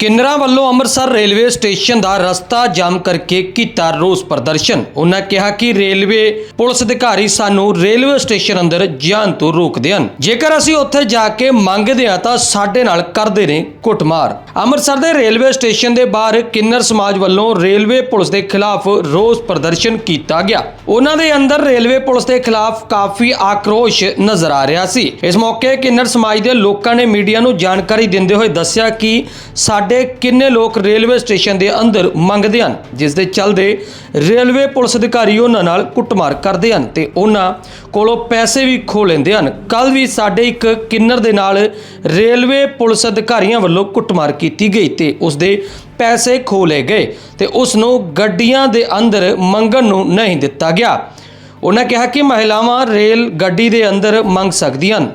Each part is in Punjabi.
ਕਿੰਨਰਾਂ ਵੱਲੋਂ ਅੰਮ੍ਰਿਤਸਰ ਰੇਲਵੇ ਸਟੇਸ਼ਨ ਦਾ ਰਸਤਾ ਜਾਮ ਕਰਕੇ ਕੀਤਾ ਰੋਸ ਪ੍ਰਦਰਸ਼ਨ? ਉਹਨਾਂ ਕਿਹਾ ਕਿ ਰੇਲਵੇ ਪੁਲਿਸ ਅਧਿਕਾਰੀ ਸਾਨੂੰ ਰੇਲਵੇ ਸਟੇਸ਼ਨ ਅੰਦਰ ਜਾਣ ਤੋਂ ਰੋਕਦੇ ਹਨ। ਜੇਕਰ ਅਸੀਂ ਉੱਥੇ ਜਾ ਕੇ ਮੰਗਦੇ ਹਾਂ ਤਾਂ ਸਾਡੇ ਨਾਲ ਕਰਦੇ ਨੇ ਕੁੱਟਮਾਰ। ਅੰਮ੍ਰਿਤਸਰ ਦੇ ਰੇਲਵੇ ਸਟੇਸ਼ਨ ਦੇ ਬਾਹਰ ਕਿੰਨਰ ਸਮਾਜ ਵੱਲੋਂ ਰੇਲਵੇ ਪੁਲਿਸ ਦੇ ਖਿਲਾਫ ਰੋਸ ਪ੍ਰਦਰਸ਼ਨ ਕੀਤਾ ਗਿਆ। ਉਹਨਾਂ ਦੇ ਅੰਦਰ ਰੇਲਵੇ ਪੁਲਿਸ ਦੇ ਖਿਲਾਫ ਕਾਫੀ ਆਕਰੋਸ਼ ਨਜ਼ਰ ਆ ਰਿਹਾ ਸੀ। ਇਸ ਮੌਕੇ ਕਿੰਨਰ ਸਮਾਜ ਦੇ ਲੋਕਾਂ ਨੇ ਮੀਡੀਆ ਨੂੰ ਜਾਣਕਾਰੀ ਦਿੰਦੇ ਹੋਏ ਦੱਸਿਆ ਕਿ ਸਾਡੇ ਸਾਡੇ ਕਿੰਨੇ ਲੋਕ ਰੇਲਵੇ ਸਟੇਸ਼ਨ ਦੇ ਅੰਦਰ ਮੰਗਦੇ ਹਨ, ਜਿਸ ਦੇ ਚੱਲਦੇ ਰੇਲਵੇ ਪੁਲਿਸ ਅਧਿਕਾਰੀ ਉਹਨਾਂ ਨਾਲ ਕੁੱਟਮਾਰ ਕਰਦੇ ਹਨ ਤੇ ਉਹਨਾਂ ਕੋਲੋਂ ਪੈਸੇ ਵੀ ਖੋ ਲੈਂਦੇ ਹਨ। ਕੱਲ ਵੀ ਸਾਡੇ ਇੱਕ ਕਿੰਨਰ ਦੇ ਨਾਲ ਰੇਲਵੇ ਪੁਲਿਸ ਅਧਿਕਾਰੀਆਂ ਵੱਲੋਂ ਕੁੱਟਮਾਰ ਕੀਤੀ ਗਈ ਤੇ ਉਸ ਦੇ ਪੈਸੇ ਖੋ ਲਏ ਗਏ ਤੇ ਉਸ ਨੂੰ ਗੱਡੀਆਂ ਦੇ ਅੰਦਰ ਮੰਗਣ ਨੂੰ ਨਹੀਂ ਦਿੱਤਾ ਗਿਆ। ਉਹਨਾਂ ਕਿਹਾ ਕਿ ਮਹਿਲਾਵਾਂ ਰੇਲ ਗੱਡੀ ਦੇ ਅੰਦਰ ਮੰਗ ਸਕਦੀਆਂ ਹਨ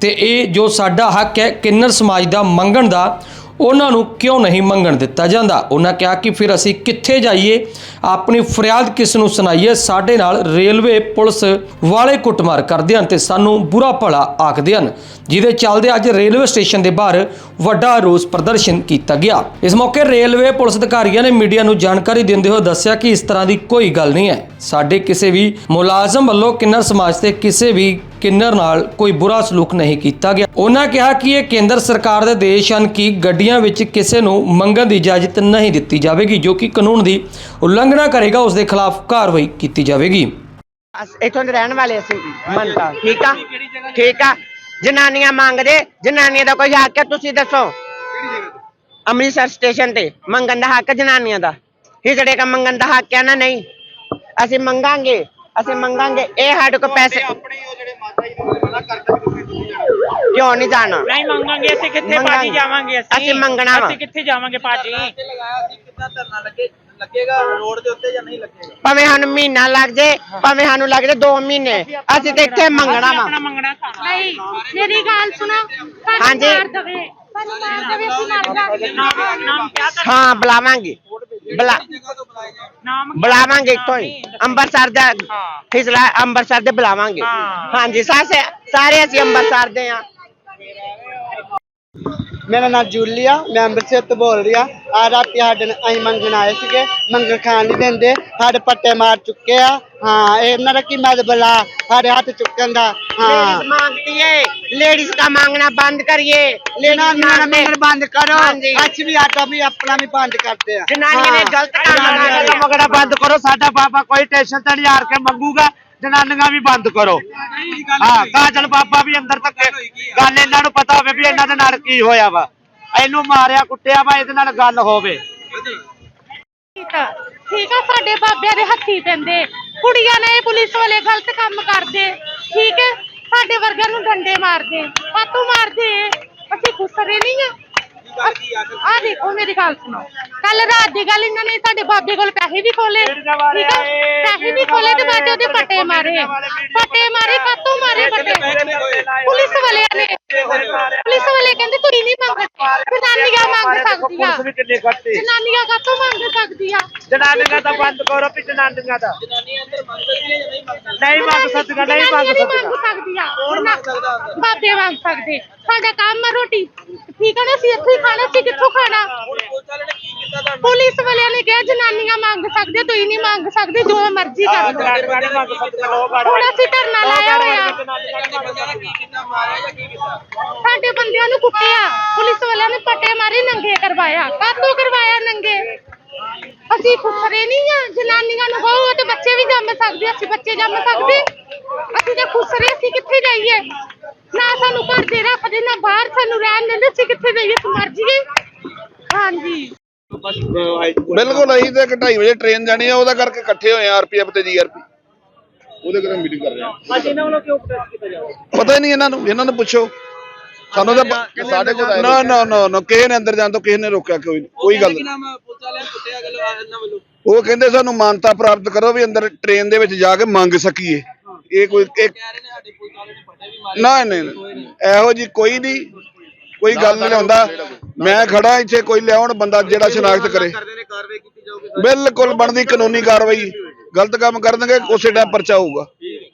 ਤੇ ਇਹ ਜੋ ਸਾਡਾ ਹੱਕ ਹੈ ਕਿੰਨਰ ਸਮਾਜ ਦਾ ਮੰਗਣ ਦਾ ਉਹਨਾਂ ਨੂੰ ਕਿਉਂ ਨਹੀਂ ਮੰਗਣ ਦਿੱਤਾ ਜਾਂਦਾ? ਉਹਨਾਂ ਕਿਹਾ ਕਿ ਫਿਰ ਅਸੀਂ ਕਿੱਥੇ ਜਾਈਏ? ਆਪਣੀ ਫਰਿਆਦ ਕਿਸ ਨੂੰ ਸੁਣਾਈਏ? ਸਾਡੇ ਨਾਲ ਰੇਲਵੇ ਪੁਲਿਸ ਵਾਲੇ ਕੁੱਟਮਾਰ ਕਰਦੇ ਹਨ ਤੇ ਸਾਨੂੰ ਬੁਰਾ ਭਲਾ ਆਖਦੇ ਹਨ, ਜਿਹਦੇ ਚੱਲਦੇ ਅੱਜ ਰੇਲਵੇ ਸਟੇਸ਼ਨ ਦੇ ਬਾਹਰ ਵੱਡਾ ਰੋਸ ਪ੍ਰਦਰਸ਼ਨ ਕੀਤਾ ਗਿਆ। ਇਸ ਮੌਕੇ ਰੇਲਵੇ ਪੁਲਿਸ ਅਧਿਕਾਰੀਆਂ ਨੇ ਮੀਡੀਆ ਨੂੰ ਜਾਣਕਾਰੀ ਦਿੰਦੇ ਹੋਏ ਦੱਸਿਆ ਕਿ ਇਸ ਤਰ੍ਹਾਂ ਦੀ ਕੋਈ ਗੱਲ ਨਹੀਂ ਹੈ। ਸਾਡੇ ਕਿਸੇ ਵੀ ਮੁਲਾਜ਼ਮ ਵੱਲੋਂ ਕਿੰਨਰ ਸਮਾਜ ਤੇ ਕਿਸੇ ਵੀ ਕਿੰਨਰ ਨਾਲ ਕੋਈ ਬੁਰਾ ਸਲੂਕ ਨਹੀਂ ਕੀਤਾ ਗਿਆ। ਉਹਨਾਂ ਕਿਹਾ ਕਿ ਇਹ ਕੇਂਦਰ ਸਰਕਾਰ ਦੇ ਦੇਸ਼ ਹਨ ਕਿ ਗੱਡੀਆਂ ਵਿੱਚ ਕਿਸੇ ਨੂੰ ਮੰਗਣ ਦੀ ਇਜਾਜ਼ਤ ਨਹੀਂ ਦਿੱਤੀ ਜਾਵੇਗੀ ਜੋ ਕਿ ਕਾਨੂੰਨ ਦੀ ਉਲੰਘਣਾ ਕਰੇਗਾ ਉਸ ਦੇ ਖਿਲਾਫ ਕਾਰਵਾਈ ਕੀਤੀ ਜਾਵੇਗੀ। ਅਸ ਇੱਥੋਂ ਦੇ ਰਹਿਣ ਵਾਲੇ ਅਸੀਂ ਮੰਨਤਾ ਠੀਕ ਆ? ਠੀਕ ਆ? ਜਨਾਨੀਆਂ ਮੰਗਦੇ ਜਨਾਨੀਆਂ ਦਾ ਕੋਈ ਹੱਕ ਹੈ ਤੁਸੀਂ ਦੱਸੋ। ਅੰਮ੍ਰਿਤਸਰ ਸਟੇਸ਼ਨ ਤੇ ਮੰਗਣ ਦਾ ਹੱਕ ਜਨਾਨੀਆਂ ਦਾ। ਹਿਜੜੇ ਕਾ ਮੰਗਣ ਦਾ ਹੱਕ ਹੈ ਨਾ ਨਹੀਂ? ਅਸੀਂ ਮੰਗਾਂਗੇ ਅਸੀਂ ਮੰਗਾਂਗੇ ਇਹ ਸਾਡੇ ਕੋ ਪੈਸੇ ਕਿਉਂ ਨਹੀਂ ਜਾਣਾ? ਨਹੀਂ ਮੰਗਾਂਗੇ ਅਸੀਂ ਕਿੱਥੇ। ਭਾਜੀ ਜਾਵਾਂਗੇ ਅਸੀਂ? ਅਸੀਂ ਮੰਗਣਾ ਵਾ। ਅਸੀਂ ਕਿੱਥੇ ਜਾਵਾਂਗੇ ਭਾਜੀ ਭਾਵੇਂ ਸਾਨੂੰ ਮਹੀਨਾ ਲੱਗ ਜੇ ਭਾਵੇਂ ਸਾਨੂੰ ਲੱਗ ਜੇ 2 ਮਹੀਨੇ ਅਸੀਂ ਤੇ ਇੱਥੇ ਮੰਗਣਾ ਵਾ। ਆਪਣਾ ਮੰਗਣਾ ਖਾਣਾ। ਨਹੀਂ ਮੇਰੀ ਗੱਲ ਸੁਣੋ। ਸਾਨੂੰ ਹਾਂਜੀ। ਮਾਰ ਦਵੇ। ਸਾਨੂੰ ਮਾਰ ਦਵੇ ਅਸੀਂ ਮਰ ਜਾਵਾਂਗੇ ਨਾਮ ਨਾਮ ਕਿਆ ਕਰ ਹਾਂ ਬੁਲਾਵਾਂਗੇ। ਬੁਲਾ ਬੁਲਾਵਾਂਗੇ ਇੱਥੋਂ ਹੀ ਅੰਮ੍ਰਿਤਸਰ ਦਾ ਹਾਂ। ਫਿਸਲਾ ਅੰਮ੍ਰਿਤਸਰ ਦੇ ਬੁਲਾਵਾਂਗੇ। ਹਾਂਜੀ ਸਾਰੇ ਸਾਰੇ ਅਸੀਂ ਅੰਮ੍ਰਿਤਸਰ ਦੇ ਆ। ਮੇਰਾ ਨਾਮ ਜੂਲੀਆ ਮੈਂ ਅੰਮ੍ਰਿਤਸਰ ਤੋਂ ਬੋਲ ਰਿਹਾ ਆ ਰਾਤੀ ਸਾਡੇ ਨਾਲ ਅਸੀਂ ਮੰਗਣ ਆਏ ਸੀਗੇ ਮੰਗਣ ਖਾਣ ਨਹੀਂ ਦਿੰਦੇ। ਸਾਡੇ ਪੱਟੇ ਮਾਰ ਚੁੱਕੇ ਆ। ਹਾਂ ਇਹਨਾਂ ਦਾ ਕੀ ਮਤਲਬ ਆ? ਸਾਡੇ ਹੱਥ ਚੁੱਕਣ ਦਾ। ਹਾਂ। ਮੰਗਦੀ ਏ ਲੇਡੀਜ਼ ਦਾ ਮੰਗਣਾ ਬੰਦ ਕਰੀਏ। ਲੈਣਾ ਮੇਰਾ ਮੰਗਣ ਬੰਦ ਕਰੋ। ਅੱਛ ਵੀ ਆਟਾ ਵੀ ਆਪਣਾ ਵੀ ਬੰਦ ਕਰਦੇ ਆ। ਜਨਾਨੀਆਂ ਨੇ ਗਲਤ ਕੰਮ ਕਰਨਾ ਮਗੜਾ ਬੰਦ ਕਰੋ। ਸਾਡਾ ਬਾਬਾ ਕੋਈ ਟੈਨਸ਼ਨ ਤਾਂ ਨਹੀਂ ਹਾਰ ਕੇ ਮੰਗੂਗਾ। ਜਨਾਨੀਆਂ ਵੀ ਬੰਦ ਕਰੋ। ਹਾਂ, ਕਾਜਲ ਬਾਬਾ ਵੀ ਅੰਦਰ ਤੱਕ। ਗੱਲ ਇਹਨਾਂ ਨੂੰ ਪਤਾ ਹੋਵੇ ਵੀ ਇਹਨਾਂ ਦੇ ਨਾਲ ਕੀ ਹੋਇਆ ਵਾ। ਇਹਨੂੰ ਮਾਰਿਆ, ਕੁੱਟਿਆ ਵਾ, ਇਹਦੇ ਨਾਲ ਗੱਲ ਹੋਵੇ। ਠੀਕ ਆ, ਸਾਡੇ ਬਾਬਿਆਂ ਦੇ ਹੱਥੀ ਪੈਂਦੇ। ਕੁੜੀਆਂ ਨੇ ਪੁਲਿਸ ਵਾਲੇ ਗਲਤ ਕੰਮ ਕਰਦੇ। ਠੀਕ ਹੈ, ਸਾਡੇ ਵਰਗਿਆਂ ਨੂੰ ਡੰਡੇ ਮਾਰਦੇ। ਕਾਤੋਂ ਮਾਰਦੇ ਅਸੀਂ ਖੁਸਰੇ ਨਹੀਂ ਆ ਆ ਦੇਖੋ ਮੇਰੀ ਗੱਲ ਸੁਣੋ। ਕੱਲ ਰਾਤ ਦੀ ਗੱਲ ਇਹਨਾਂ ਨੇ ਸਾਡੇ ਬਾਬੇ ਕੋਲ ਪੈਸੇ ਵੀ ਖੋਲੇ ਠੀਕ ਪੈਸੇ ਵੀ ਖੋਲੇ ਤੇ ਬਾਅਦ 'ਚ ਉਹਦੇ ਪੱਟੇ ਮਾਰੇ ਪੱਟੇ ਮਾਰੇ ਕਾਤੋਂ ਮਾਰੇ ਪੱਟੇ ਪੁਲਿਸ ਵਾਲਿਆਂ ਨੇ ਪੁਲਿਸ ਵਾਲੇ ਕਹਿੰਦੇ ਤੁਸੀਂ ਨਹੀਂ ਮੰਗਦੇ ਜਨਾਨੀਆਂ ਮੰਗ ਸਕਦੀਆਂ। ਪੁਲਿਸ ਵੀ ਕਿੰਨੇ ਖੱਟੇ। ਜਨਾਨੀਆਂ ਕਾਤੋਂ ਮੰਗ ਸਕਦੀਆਂ? ਜਨਾਨੀਆਂ ਦਾ ਬੰਦ ਕਰੋ ਵੀ ਜਨਾਨੀਆਂ ਦਾ। ਨਹੀਂ ਮੰਗ ਸਕਦੀਆਂ ਨਹੀਂ ਮੰਗ ਜਨਾਨੀਆਂ ਨਹੀਂ ਸਕਦੀਆਂ ਮੰਗ ਸਕਦੀਆਂ। ਜਨਾ- ਬਾਬੇ ਮੰਗ ਸਕਦੇ। ਸਾਡਾ ਕੰਮ ਆ ਰੋਟੀ। ਠੀਕ ਹੈ ਨਾ ਅਸੀਂ ਇੱਥੇ ਹੀ ਖਾਣਾ ਸੀ ਕਿੱਥੋਂ ਖਾਣਾ? ਪੁਲਿਸ ਵਾਲਿਆਂ ਨੇ ਕਿਹਾ ਜਨਾਨੀਆਂ ਮੰਗ ਸਕਦੇ ਤੁਸੀਂ ਨਹੀਂ ਮੰਗ ਸਕਦੇ ਜੋ ਮਰਜ਼ੀ ਕਰ ਲਓ। ਮੰਗ ਹੁਣ ਅਸੀਂ ਧਰਨਾ ਲਾਇਆ ਹੋਇਆ। ਸਾਡੇ ਬੰਦਿਆਂ ਨੂੰ ਕੁੱਟਿਆ। ਪੁਲਿਸ ਵਾਲਿਆਂ ਨੇ ਪੱਟੇ ਮਾਰੇ ਨੰਗੇ ਕਰਵਾਇਆ। ਕਾਤੋਂ ਕਰਵਾਇਆ ਨੰਗੇ? ਅਸੀਂ ਖੁਸਰੇ ਨਹੀਂ ਆ ਜਨਾਨੀਆਂ ਨੂੰ ਕਹੋ ਤੇ ਬੱਚੇ ਵੀ ਜੰਮ ਸਕਦੇ ਅਸੀਂ ਬੱਚੇ ਜੰਮ ਸਕਦੇ। ਅਸੀਂ ਤਾਂ ਖੁਸਰੇ ਅਸੀਂ ਕਿੱਥੇ ਜਾਈਏ? ਨਾ ਸਾਨੂੰ ਘਰ ਦੇ ਰੱਖਦੇ ਨਾ ਬਾਹਰ ਸਾਨੂੰ ਰਹਿਣ ਦਿੰਦੇ ਅਸੀਂ ਕਿੱਥੇ ਜਾਈਏ ਅਸੀਂ ਮਰ ਜਾਈਏ। ਹਾਂਜੀ। ਬਿਲਕੁਲ ਅਸੀਂ ਤੇ 2:30 ਵਜੇ ਟ੍ਰੇਨ ਜਾਣੀ ਆ ਉਹਦਾ ਕਰਕੇ ਇਕੱਠੇ ਹੋਏ ਆ ਆਰਪੀਐਫ ਤੇ ਜੀਆਰਪੀ ਉਹਦੇ ਕਰਕੇ ਮੀਟਿੰਗ ਕਰ ਰਹੇ ਆ। ਅੱਜ ਇਹਨਾਂ ਵੱਲੋਂ ਕਿਉਂ ਪ੍ਰੋਟੈਸਟ ਕੀਤਾ ਜਾ ਰਿਹਾ? ਪਤਾ ਹੀ ਨਹੀਂ ਇਹਨਾਂ ਨੂੰ ਇਹਨਾਂ ਨੂੰ ਪੁੱਛੋ। ਸਾਨੂੰ ਤਾਂ ਸਾਡੇ ਕੋਲ ਨਾ ਨਾ ਨਾ ਨਾ ਕਿਸੇ ਨੇ ਅੰਦਰ ਜਾਣ ਤੋਂ ਕਿਸੇ ਨੇ ਰੋਕਿਆ ਕੋਈ ਕੋਈ ਗੱਲ। ਉਹ ਕਹਿੰਦੇ ਸਾਨੂੰ ਮਾਨਤਾ ਪ੍ਰਾਪਤ ਕਰੋ ਵੀ ਅੰਦਰ ਟ੍ਰੇਨ ਦੇ ਵਿੱਚ ਜਾ ਕੇ ਮੰਗ ਸਕੀਏ। ਇਹ ਕੋਈ ਇੱਕ ਨਾ ਨਹੀਂ ਨਹੀਂ। ਇਹੋ ਜੀ ਕੋਈ ਨਹੀਂ। ਕੋਈ ਗੱਲ ਨਹੀਂ ਹੁੰਦਾ ਮੈਂ ਖੜਾ ਇੱਥੇ ਕੋਈ ਲਿਆਉਣ ਬੰਦਾ ਜਿਹੜਾ ਸ਼ਨਾਖਤ ਕਰੇ। ਬਿਲਕੁਲ ਬਣਦੀ ਕਾਨੂੰਨੀ ਕਾਰਵਾਈ। ਗਲਤ ਕੰਮ ਕਰਨਗੇ ਉਸੇ ਟਾਈਮ ਪਰਚਾ ਹੋਊਗਾ।